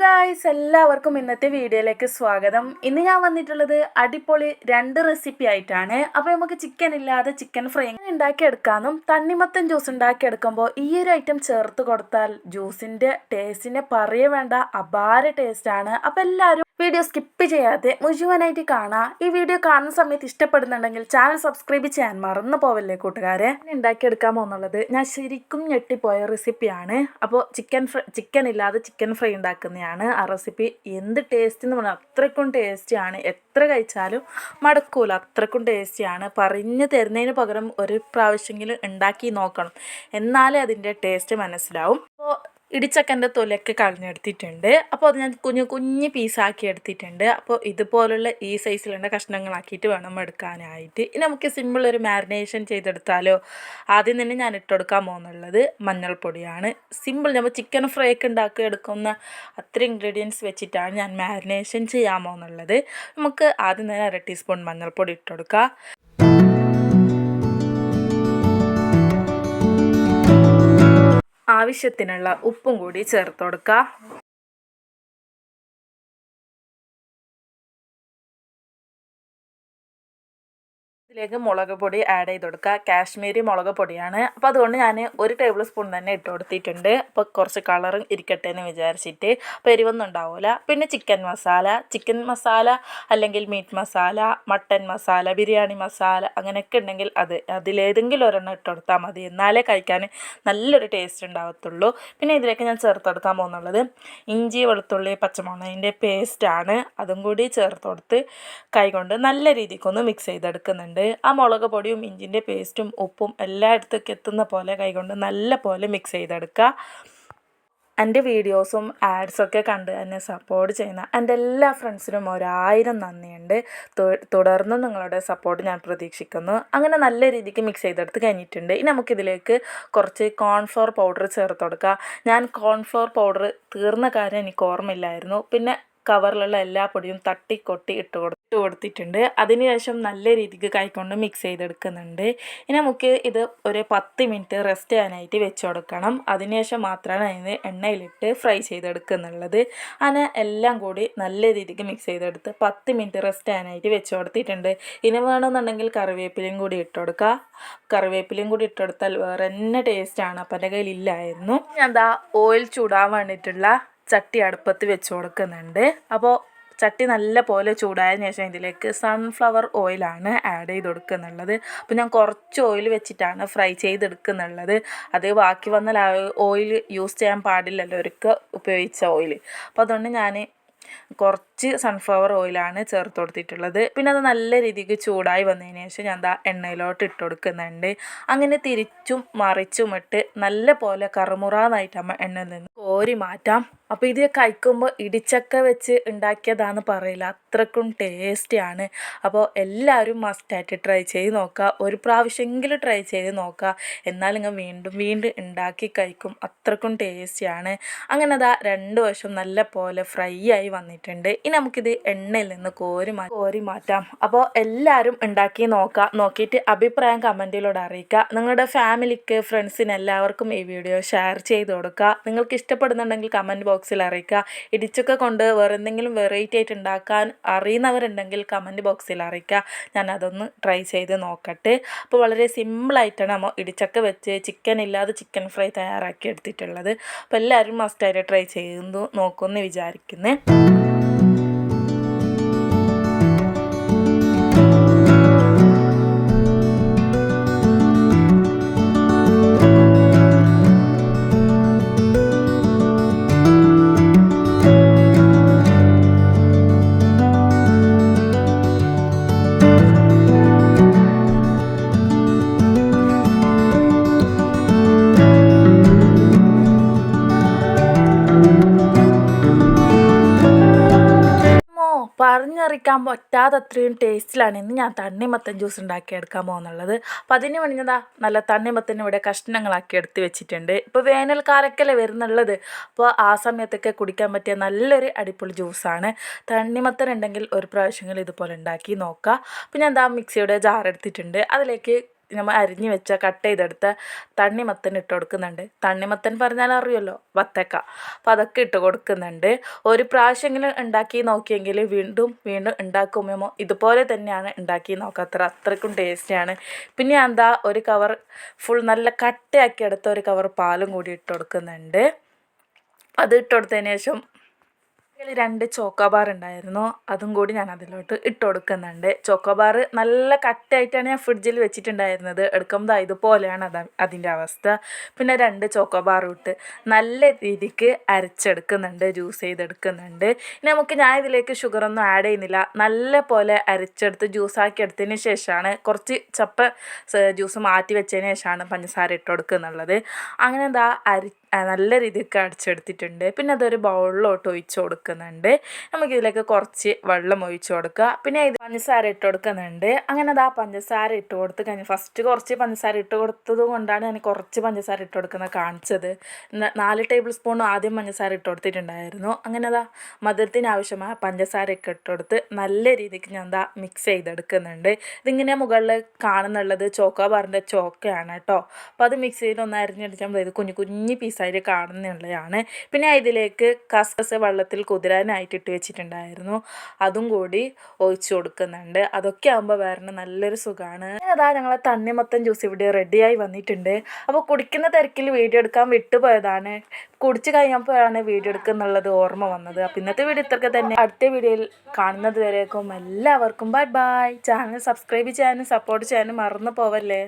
Guys എല്ലാവർക്കും ഇന്നത്തെ വീഡിയോയിലേക്ക് സ്വാഗതം. ഇന്ന് ഞാൻ വന്നിട്ടുള്ളത് അടിപൊളി രണ്ട് റെസിപ്പി ആയിട്ടാണ്. അപ്പോൾ നമുക്ക് ചിക്കൻ ഇല്ലാതെ ചിക്കൻ ഫ്രൈ ഉണ്ടാക്കിയെടുക്കാനും തണ്ണിമത്തൻ ജ്യൂസ് ഉണ്ടാക്കിയെടുക്കുമ്പോൾ ഈ ഒരു ഐറ്റം ചേർത്ത് കൊടുത്താൽ ജ്യൂസിന്റെ ടേസ്റ്റിനെ പറയേ വേണ്ട അപാര ടേസ്റ്റാണ് അപ്പോൾ എല്ലാവരും വീഡിയോ സ്കിപ്പ് ചെയ്യാതെ മുഴുവനായിട്ട് കാണാം. ഈ വീഡിയോ കാണുന്ന സമയത്ത് ഇഷ്ടപ്പെടുന്നുണ്ടെങ്കിൽ ചാനൽ സബ്സ്ക്രൈബ് ചെയ്യാൻ മറന്നു പോവല്ലേ കൂട്ടുകാരെ? ഉണ്ടാക്കിയെടുക്കാൻ പോകുന്നുള്ളത് ഞാൻ ശരിക്കും ഞെട്ടിപ്പോയ റെസിപ്പിയാണ്. അപ്പോൾ ചിക്കൻ ഫ്രൈ ചിക്കൻ ഇല്ലാതെ ചിക്കൻ ഫ്രൈ ഉണ്ടാക്കുന്നതാണ് ആ റെസിപ്പി. എന്ത് ടേസ്റ്റ് എന്ന് പറഞ്ഞാൽ അത്രയ്ക്കും ടേസ്റ്റിയാണ് എത്ര കഴിച്ചാലും മടക്കൂല. അത്രയ്ക്കും ടേസ്റ്റിയാണ് പറഞ്ഞു തരുന്നതിന് പകരം ഒരു പ്രാവശ്യമെങ്കിലും ഉണ്ടാക്കി നോക്കണം. എന്നാലേ അതിന്റെ ടേസ്റ്റ് മനസ്സിലാവും. അപ്പോൾ ഇടിച്ചക്കന്റെ തൊലയൊക്കെ കളഞ്ഞെടുത്തിട്ടുണ്ട്. അപ്പോൾ അത് ഞാൻ കുഞ്ഞു കുഞ്ഞ് പീസാക്കി എടുത്തിട്ടുണ്ട്. അപ്പോൾ ഇതുപോലുള്ള ഈ സൈസിലുള്ള കഷ്ണങ്ങളാക്കിയിട്ട് വേണം എടുക്കാനായിട്ട്. ഇനി നമുക്ക് സിമ്പിൾ ഒരു മാരിനേഷൻ ചെയ്തെടുത്താലോ? ആദ്യം തന്നെ ഞാൻ ഇട്ടെടുക്കാൻ പോകുന്നുള്ളത് മഞ്ഞൾപ്പൊടിയാണ്. സിമ്പിൾ നമ്മൾ ചിക്കൻ ഫ്രൈ ഒക്കെ ഉണ്ടാക്കി എടുക്കുന്ന അത്ര ഇൻഗ്രീഡിയൻസ് വെച്ചിട്ടാണ് ഞാൻ മാരിനേഷൻ ചെയ്യാൻ പോകുന്നുള്ളത്. നമുക്ക് ആദ്യം തന്നെ അര ടീസ്പൂൺ മഞ്ഞൾപ്പൊടി ഇട്ടെടുക്കുക ആവശ്യത്തിനുള്ള ഉപ്പും കൂടി ചേർത്ത് കൊടുക്കുക ഇതിലേക്ക് മുളക് പൊടി ആഡ് ചെയ്ത് കൊടുക്കുക. കാശ്മീരി മുളക് പൊടിയാണ്. അപ്പോൾ അതുകൊണ്ട് ഞാൻ ഒരു ടേബിൾ സ്പൂൺ തന്നെ ഇട്ട് കൊടുത്തിട്ടുണ്ട്. അപ്പോൾ കുറച്ച് കളറും ഇരിക്കട്ടെ എന്ന് വിചാരിച്ചിട്ട്. അപ്പോൾ എരിവൊന്നും ഉണ്ടാവില്ല പിന്നെ ചിക്കൻ മസാല ചിക്കൻ മസാല അല്ലെങ്കിൽ മീറ്റ് മസാല മട്ടൻ മസാല ബിരിയാണി മസാല അങ്ങനെയൊക്കെ ഉണ്ടെങ്കിൽ അത് അതിലേതെങ്കിലും ഒരെണ്ണം ഇട്ട് കൊടുത്താൽ മതി. എന്നാലേ കഴിക്കാൻ നല്ലൊരു ടേസ്റ്റ് ഉണ്ടാകത്തുള്ളൂ പിന്നെ ഇതിലേക്ക് ഞാൻ ചേർത്ത് കൊടുക്കാൻ പോകുന്നുള്ളത് ഇഞ്ചി വെളുത്തുള്ളി പച്ചമുളകിന്റെ പേസ്റ്റാണ് അതും കൂടി ചേർത്ത് കൊടുത്ത് കൈകൊണ്ട് നല്ല രീതിക്കൊന്ന് മിക്സ് ചെയ്തെടുക്കുന്നുണ്ട്. ആ മുളക് പൊടിയും ഇഞ്ചിന്റെ പേസ്റ്റും ഉപ്പും എല്ലായിടത്തേക്ക് എത്തുന്ന പോലെ കൈകൊണ്ട് നല്ല പോലെ മിക്സ് ചെയ്തെടുക്കുക. എന്റെ വീഡിയോസും ആഡ്സൊക്കെ കണ്ട് എന്നെ സപ്പോർട്ട് ചെയ്യുന്ന എന്റെ എല്ലാ ഫ്രണ്ട്സിനും ഒരായിരം നന്ദിയുണ്ട്. തുടർന്ന് നിങ്ങളുടെ സപ്പോർട്ട് ഞാൻ പ്രതീക്ഷിക്കുന്നു. അങ്ങനെ നല്ല രീതിക്ക് മിക്സ് ചെയ്തെടുത്ത് കഴിഞ്ഞിട്ടുണ്ട്. ഇനി നമുക്കിതിലേക്ക് കുറച്ച് കോൺഫ്ലോർ പൗഡർ ചേർത്ത് കൊടുക്കുക ഞാൻ കോൺഫ്ലോർ പൗഡർ തീർന്ന കാര്യം എനിക്ക് ഓർമ്മയില്ലായിരുന്നു. പിന്നെ കവറിലുള്ള എല്ലാ പൊടിയും തട്ടി കൊട്ടി ഇട്ട് കൊടുത്ത് കൊടുത്തിട്ടുണ്ട് അതിനുശേഷം നല്ല രീതിക്ക് കൈക്കൊണ്ട് മിക്സ് ചെയ്തെടുക്കുന്നുണ്ട്. ഇനി നമുക്ക് ഇത് ഒരു പത്ത് മിനിറ്റ് റെസ്റ്റ് ചെയ്യാനായിട്ട് വെച്ച് കൊടുക്കണം. അതിനുശേഷം മാത്രമാണ് അതിന് എണ്ണയിലിട്ട് ഫ്രൈ ചെയ്തെടുക്കുന്നുള്ളത്. അങ്ങനെ എല്ലാം കൂടി നല്ല രീതിക്ക് മിക്സ് ചെയ്തെടുത്ത് പത്ത് മിനിറ്റ് റെസ്റ്റ് ചെയ്യാനായിട്ട് വെച്ച് കൊടുത്തിട്ടുണ്ട്. ഇനി വേണമെന്നുണ്ടെങ്കിൽ കറിവേപ്പിലയും കൂടി ഇട്ട് കൊടുക്കുക കറിവേപ്പിലയും കൂടി ഇട്ടെടുത്താൽ വേറെ തന്നെ ടേസ്റ്റാണ് അപ്പം എന്റെ കയ്യിലില്ലായിരുന്നു ഞാൻ എന്താ ഓയിൽ ചൂടാൻ വേണ്ടിയിട്ടുള്ള ചട്ടി അടുപ്പത്ത് വെച്ച് കൊടുക്കുന്നുണ്ട്. അപ്പോൾ ചട്ടി നല്ല പോലെ ചൂടായതിനു ശേഷം ഇതിലേക്ക് സൺഫ്ലവർ ഓയിലാണ് ആഡ് ചെയ്ത് കൊടുക്കുന്നുള്ളത്. അപ്പോൾ ഞാൻ കുറച്ച് ഓയിൽ വെച്ചിട്ടാണ് ഫ്രൈ ചെയ്തെടുക്കുന്നുള്ളത് അത് ബാക്കി വന്നാൽ ഓയിൽ യൂസ് ചെയ്യാൻ പാടില്ലല്ലോ ഒരുക്ക ഉപയോഗിച്ച ഓയിൽ അപ്പോൾ അതുകൊണ്ട് ഞാൻ കുറച്ച് സൺഫ്ലവർ ഓയിലാണ് ചേർത്ത് കൊടുത്തിട്ടുള്ളത്. പിന്നെ അത് നല്ല രീതിക്ക് ചൂടായി വന്നതിന് ശേഷം ഞാൻ എന്താ എണ്ണയിലോട്ട് ഇട്ട് കൊടുക്കുന്നുണ്ട്. അങ്ങനെ തിരിച്ചും മറിച്ചും ഇട്ട് നല്ല പോലെ കറുമുറാന്നായിട്ട് എണ്ണയിൽ നിന്ന് കോരി മാറ്റാം. അപ്പോൾ ഇത് കഴിക്കുമ്പോൾ ഇടിച്ചക്ക വെച്ച് ഉണ്ടാക്കിയതാണെന്ന് പറയില്ല. അത്രക്കും ടേസ്റ്റിയാണ് അപ്പോൾ എല്ലാവരും മസ്റ്റായിട്ട് ട്രൈ ചെയ്ത് നോക്കുക ഒരു പ്രാവശ്യമെങ്കിലും ട്രൈ ചെയ്ത് നോക്കുക എന്നാൽ നിങ്ങൾ വീണ്ടും വീണ്ടും ഉണ്ടാക്കി കഴിക്കും. അത്രക്കും ടേസ്റ്റിയാണ് അങ്ങനെ അതാ രണ്ട് വശം നല്ല പോലെ ഫ്രൈ ആയി വന്നിട്ടുണ്ട്. ഇനി നമുക്കിത് എണ്ണയിൽ നിന്ന് കോരി മാറ്റി കോരി മാറ്റാം. അപ്പോൾ എല്ലാവരും ഉണ്ടാക്കി നോക്കുക നോക്കിയിട്ട് അഭിപ്രായം കമന്റിലൂടെ അറിയിക്കുക നിങ്ങളുടെ ഫാമിലിക്ക് ഫ്രണ്ട്സിന് എല്ലാവർക്കും ഈ വീഡിയോ ഷെയർ ചെയ്ത് കൊടുക്കുക നിങ്ങൾക്ക് ഇഷ്ടപ്പെടുന്നുണ്ടെങ്കിൽ കമന്റ് ബോക്സിൽ അറിയിക്കുക ഇടിച്ചൊക്കെ കൊണ്ട് വേറെ എന്തെങ്കിലും വെറൈറ്റി ആയിട്ട് ഉണ്ടാക്കാൻ അറിയുന്നവരുണ്ടെങ്കിൽ കമന്റ് ബോക്സിൽ അറിയിക്കുക ഞാൻ അതൊന്ന് ട്രൈ ചെയ്ത് നോക്കട്ടെ. അപ്പോൾ വളരെ സിമ്പിളായിട്ടാണ് നമ്മൾ ഇടിച്ചക്ക വെച്ച് ചിക്കൻ ഇല്ലാതെ ചിക്കൻ ഫ്രൈ തയ്യാറാക്കി എടുത്തിട്ടുള്ളത്. അപ്പോൾ എല്ലാവരും മസ്റ്റായിട്ട് ട്രൈ ചെയ്തു നോക്കുമെന്ന് വിചാരിക്കുന്നത് പറഞ്ഞറിയിക്കാൻ പറ്റാതെ അത്രയും ടേസ്റ്റിലാണ് ഇന്ന് ഞാൻ തണ്ണിമത്തൻ ജ്യൂസ് ഉണ്ടാക്കി എടുക്കാൻ പോകുന്നുള്ളത്. അപ്പം അതിന് വേണ്ടിയതാ നല്ല തണ്ണിമത്തൻ ഇവിടെ കഷ്ണങ്ങളാക്കി എടുത്ത് വെച്ചിട്ടുണ്ട്. ഇപ്പോൾ വേനൽക്കാലക്കല്ലേ വരുന്നുള്ളത്. അപ്പോൾ ആ സമയത്തൊക്കെ കുടിക്കാൻ പറ്റിയ നല്ലൊരു അടിപൊളി ജ്യൂസാണ് തണ്ണിമത്തൻ ഉണ്ടെങ്കിൽ ഒരു പ്രാവശ്യങ്ങൾ ഇതുപോലെ ഉണ്ടാക്കി നോക്കുക ഞാൻ എന്താ മിക്സിയുടെ ജാർ എടുത്തിട്ടുണ്ട്. അതിലേക്ക് നമ്മൾ അരിഞ്ഞ് വെച്ച കട്ട് ചെയ്തെടുത്ത തണ്ണിമത്തൻ ഇട്ട് കൊടുക്കുന്നുണ്ട്. തണ്ണിമത്തൻ പറഞ്ഞാൽ അറിയുമല്ലോ? വത്തക്ക. അപ്പോൾ അതൊക്കെ ഇട്ട് കൊടുക്കുന്നുണ്ട്. ഒരു പ്രാവശ്യമെങ്കിലും ഉണ്ടാക്കി നോക്കിയെങ്കിൽ വീണ്ടും വീണ്ടും ഉണ്ടാക്കുമ്പോൾ ഇതുപോലെ തന്നെയാണ് ഉണ്ടാക്കി നോക്കാത്തത്. അത്രയ്ക്കും ടേസ്റ്റിയാണ് പിന്നെ എന്താ ഒരു കവർ ഫുൾ നല്ല കട്ടയാക്കി എടുത്ത ഒരു കവർ പാലും കൂടി ഇട്ട് കൊടുക്കുന്നുണ്ട്. അത് ഇട്ട് കൊടുത്തതിന് ശേഷം ഇതിൽ രണ്ട് ചോക്കോബാർ ഉണ്ടായിരുന്നു. അതും കൂടി ഞാൻ അതിലോട്ട് ഇട്ട് കൊടുക്കുന്നുണ്ട്. ചോക്കോബാർ നല്ല കട്ടായിട്ടാണ് ഞാൻ ഫ്രിഡ്ജിൽ വെച്ചിട്ടുണ്ടായിരുന്നത്. എടുക്കുമ്പോൾ ഇതുപോലെയാണ് അത് അതിന്റെ അവസ്ഥ. പിന്നെ രണ്ട് ചോക്കോബാർ ഇട്ട് നല്ല രീതിക്ക് അരച്ചെടുക്കുന്നുണ്ട് ജ്യൂസ് ചെയ്തെടുക്കുന്നുണ്ട്. ഇനി നമുക്ക് ഞാൻ ഇതിലേക്ക് ഷുഗറൊന്നും ആഡ് ചെയ്യുന്നില്ല. നല്ല പോലെ അരച്ചെടുത്ത് ജ്യൂസാക്കി എടുത്തതിന് ശേഷമാണ് കുറച്ച് ചപ്പ ജ്യൂസ് മാറ്റി വെച്ചതിന് ശേഷമാണ് പഞ്ചസാര ഇട്ട് കൊടുക്കുന്നുള്ളത്. അങ്ങനെ എന്താ അരി നല്ല രീതിക്ക് അടിച്ചെടുത്തിട്ടുണ്ട് പിന്നെ അതൊരു ബൗളിലോട്ട് ഒഴിച്ച് കൊടുക്കുന്നുണ്ട്. നമുക്കിതിലേക്ക് കുറച്ച് വെള്ളം ഒഴിച്ച് കൊടുക്കുക. പിന്നെ ഇത് പഞ്ചസാര ഇട്ട് കൊടുക്കുന്നുണ്ട്. അങ്ങനെ അത് ആ പഞ്ചസാര ഇട്ട് കൊടുത്ത് കഴിഞ്ഞ് ഫസ്റ്റ് കുറച്ച് പഞ്ചസാര ഇട്ട് കൊടുത്തത് കൊണ്ടാണ് ഞാൻ കുറച്ച് പഞ്ചസാര ഇട്ട് കൊടുക്കുന്നത് കാണിച്ചത്. നാല് ടേബിൾ സ്പൂൺ ആദ്യം പഞ്ചസാര ഇട്ട് കൊടുത്തിട്ടുണ്ടായിരുന്നു. അങ്ങനെ അതാ മധുരത്തിന് ആവശ്യമായ പഞ്ചസാരയൊക്കെ ഇട്ട് കൊടുത്ത് നല്ല രീതിക്ക് ഞാൻ എന്താ മിക്സ് ചെയ്തെടുക്കുന്നുണ്ട്. ഇതിങ്ങനെ മുകളിൽ കാണുന്നുള്ളത് ചോക്കോ ബാറിന്റെ ചോക്കയാണ് കേട്ടോ. അപ്പോൾ അത് മിക്സിയിൽ ഒന്ന് അരിഞ്ഞെടുക്കുമ്പോൾ ഇത് കുഞ്ഞു കുഞ്ഞു പീസായിട്ട് കാണുന്നുള്ളതാണ് പിന്നെ ഇതിലേക്ക് കസ്കസ് വെള്ളത്തിൽ കുതിരാനായിട്ട് ഇട്ട് വെച്ചിട്ടുണ്ടായിരുന്നു. അതും കൂടി ഒഴിച്ചു കൊടുക്കുന്നുണ്ട്. അതൊക്കെ ആകുമ്പോൾ വേറെ നല്ലൊരു സുഖമാണ് അതാ ഞങ്ങളെ തണ്ണിമത്തൻ ജ്യൂസ് ഇവിടെ റെഡിയായി വന്നിട്ടുണ്ട്. അപ്പോൾ കുടിക്കുന്ന തിരക്കിൽ വീഡിയോ എടുക്കാൻ വിട്ടുപോയതാണ്. കുടിച്ച് കഴിഞ്ഞപ്പോഴാണ് വീഡിയോ എടുക്കുന്നുള്ളത് ഓർമ്മ വന്നത്. അപ്പോൾ ഇന്നത്തെ വീഡിയോ ഇത്രയൊക്കെ തന്നെ. അടുത്ത വീഡിയോയിൽ കാണുന്നത് വരേക്കും എല്ലാവർക്കും. Bye bye. ചാനൽ സബ്സ്ക്രൈബ് ചെയ്യാനും സപ്പോർട്ട് ചെയ്യാനും മറന്നു പോവല്ലേ?